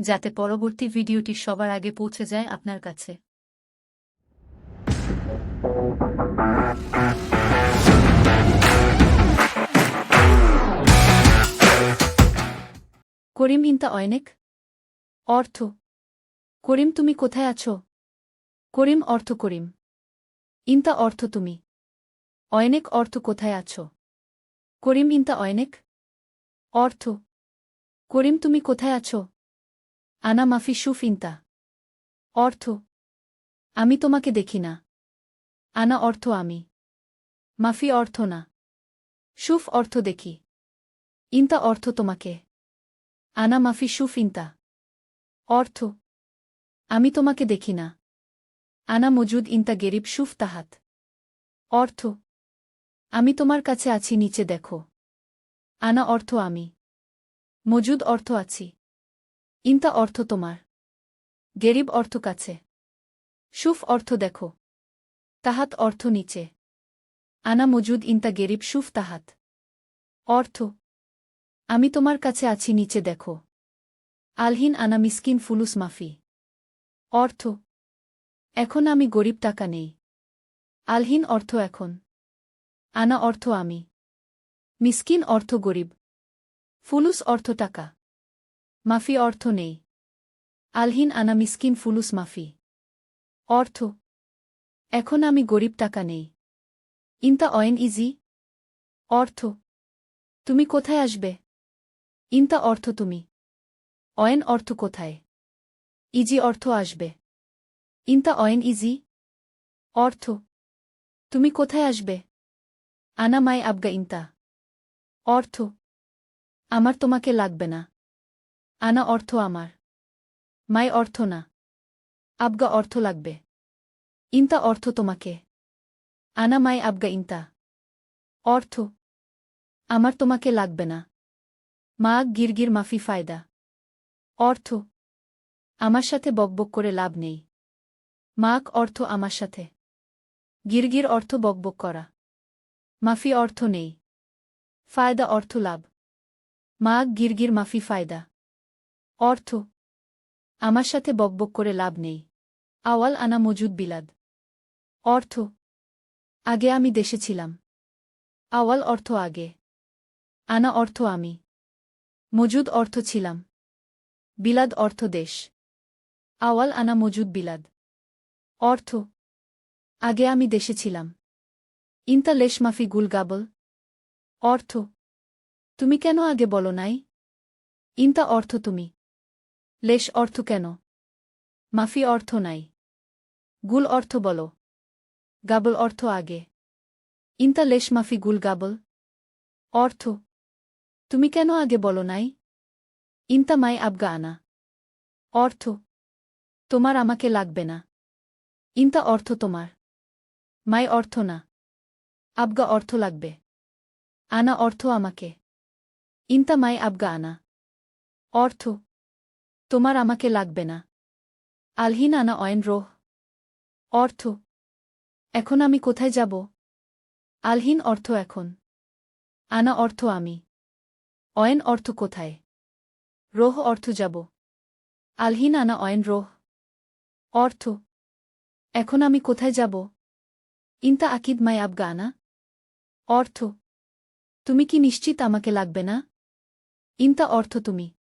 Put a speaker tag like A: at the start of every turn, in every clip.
A: যাতে পরবর্তী ভিডিওটি সবার আগে পৌঁছে যায় আপনার কাছে। করিম ইন্তা অয়নেক? অর্থ। করিম, তুমি কোথায় আছো? করিম, অর্থ করিম। ইন্তা, অর্থ তুমি। অয়নেক, অর্থ কোথায় আছো? করিম, ইন্তা অয়নেক? অর্থ। করিম, তুমি কোথায় আছো? আনা মাফি সুফ ইন্তা অর্থ, আমি তোমাকে দেখি না। আনা অর্থ, আমি। মাফি অর্থ না। সুফ অর্থ দেখি। ইন্তা অর্থ তোমাকে। আনা মাফি সুফ ইন্তা অর্থ, আমি তোমাকে দেখি না। আনা মজুদ ইন্তা গেরিব সুফ তাহাত। অর্থ, আমি তোমার কাছে আছি, নিচে দেখো। আনা অর্থ, আমি। মজুদ অর্থ আছি। ইন্তা অর্থ তোমার। গেরিব অর্থ কাছে। সুফ অর্থ দেখো। তাহাত অর্থ নিচে। আনা মজুদ ইন্তা গেরিব, সুফ তাহাত। অর্থ, আমি তোমার কাছে আছি, নিচে দেখো। আলহিন আনা মিসকিন, ফুলুস মাফি। অর্থ, এখন আমি গরিব, টাকা নেই। আলহিন অর্থ এখন। আনা অর্থ আমি। মিসকিন অর্থ গরিব। ফুলুস অর্থ টাকা। মাফি অর্থ নেই। আলহিন আনা মিসকিন ফুলুস মাফি। অর্থ, এখন আমি গরিব টাকা নেই। ইন্তা অয়েন ইজি অর্থ, তুমি কোথায় আসবে? ইন্তা অর্থ তুমি। অয়েন অর্থ কোথায়? ইজি অর্থ আসবে। ইন্তা অয়েন ইজি অর্থ, তুমি কোথায় আসবে? আনা মাই আবগা ইন্তা। অর্থ, আমার তোমাকে লাগবে না। আনা অর্থ আমার। মাই অর্থ না। আবগা অর্থ লাগবে। ইন্তা অর্থ তোমাকে। আনা মাই আবগা ইন্তা। অর্থ, আমার তোমাকে লাগবে না। মা গিরগির মাফি ফায়দা। অর্থ, আমার সাথে বকবক করে লাভ নেই। মাক অর্থ আমার সাথে। গিরগির অর্থ বকবক করা। মাফি অর্থ নেই। ফায়দা অর্থ লাভ। মাক গিরগির মাফি ফায়দা। অর্থ, আমার সাথে বকবক করে লাভ নেই। আওয়াল আনা মজুদ বিলাদ। অর্থ, আগে আমি দেশে ছিলাম। আওয়াল অর্থ আগে। আনা অর্থ আমি। মজুদ অর্থ ছিলাম। বিলাদ অর্থ দেশ। আওয়াল আনা মজুদ বিলাদ। অর্থ, আগে আমি দেশে ছিলাম। ইন্তা লেশ মাফি গুল গাবল। অর্থ, তুমি কেন আগে বলো নাই? ইন্তা অর্থ তুমি। লেশ অর্থ কেন? মাফি অর্থ নাই। গুল অর্থ বলো। গাবল অর্থ আগে। ইন্তা লেশ মাফি গুল গাবল? অর্থ, তুমি কেন আগে বলো নাই? ইন্তা মাই আবগা আনা। অর্থ, তোমার আমাকে লাগবে না। ইন্তা অর্থ তোমার। মাই অর্থ না। আবগা অর্থ লাগবে। আনা অর্থ আমাকে। ইন্তা মাই আবগা আনা। অর্থ তোমার আমাকে লাগবে না। আলহিন আনা অয়েন রোহ। অর্থ, এখন আমি কোথায় যাব? আলহিন অর্থ এখন। আনা অর্থ আমি। অয়েন অর্থ কোথায়? রোহ অর্থ যাব। আলহিন আনা অয়েন রোহ। অর্থ, এখন আমি কোথায় যাব? ইন্তা আকিদ মাই আবগা আনা। অর্থ, তুমি কি নিশ্চিত আমাকে লাগবে না? ইন্তা অর্থ তুমি।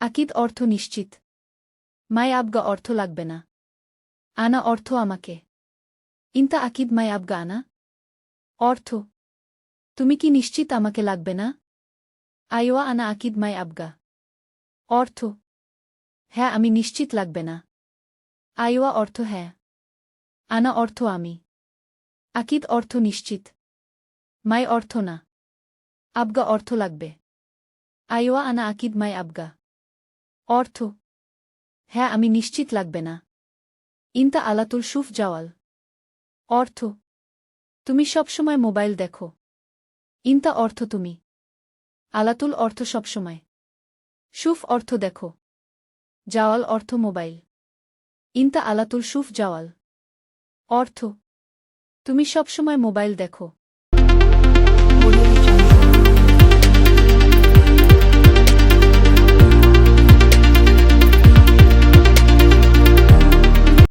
A: আকিদ অর্থ নিশ্চিত। মাই আবগা অর্থ লাগবে না। আনা অর্থ আমাকে। ইন্তা আকিদ মাই আবগা আনা। অর্থ, তুমি কি নিশ্চিত আমাকে লাগবে না? আইওয়া আনা আকিদ মাই আবগা। অর্থ হ্যাঁ আমি নিশ্চিত লাগবে না। আইওয়া অর্থ হ্যাঁ। আনা অর্থ, আমি। আকিদ অর্থ নিশ্চিত। মাই অর্থ না। আবগা অর্থ লাগবে। আইওয়া আনা আকিদ মাই আবগা। অর্থ। হ্যাঁ আমি নিশ্চিত লাগবে না। ইনতা আলাতুল সুফ জাওয়াল। অর্থ। তুমি সবসময় মোবাইল দেখো। ইনতা অর্থ তুমি। আলাতুল অর্থ সবসময়। সুফ অর্থ দেখো। জাওয়াল অর্থ মোবাইল। ইনতা আলাতুল সুফ জাওয়াল। অর্থ। তুমি সবসময় মোবাইল দেখো।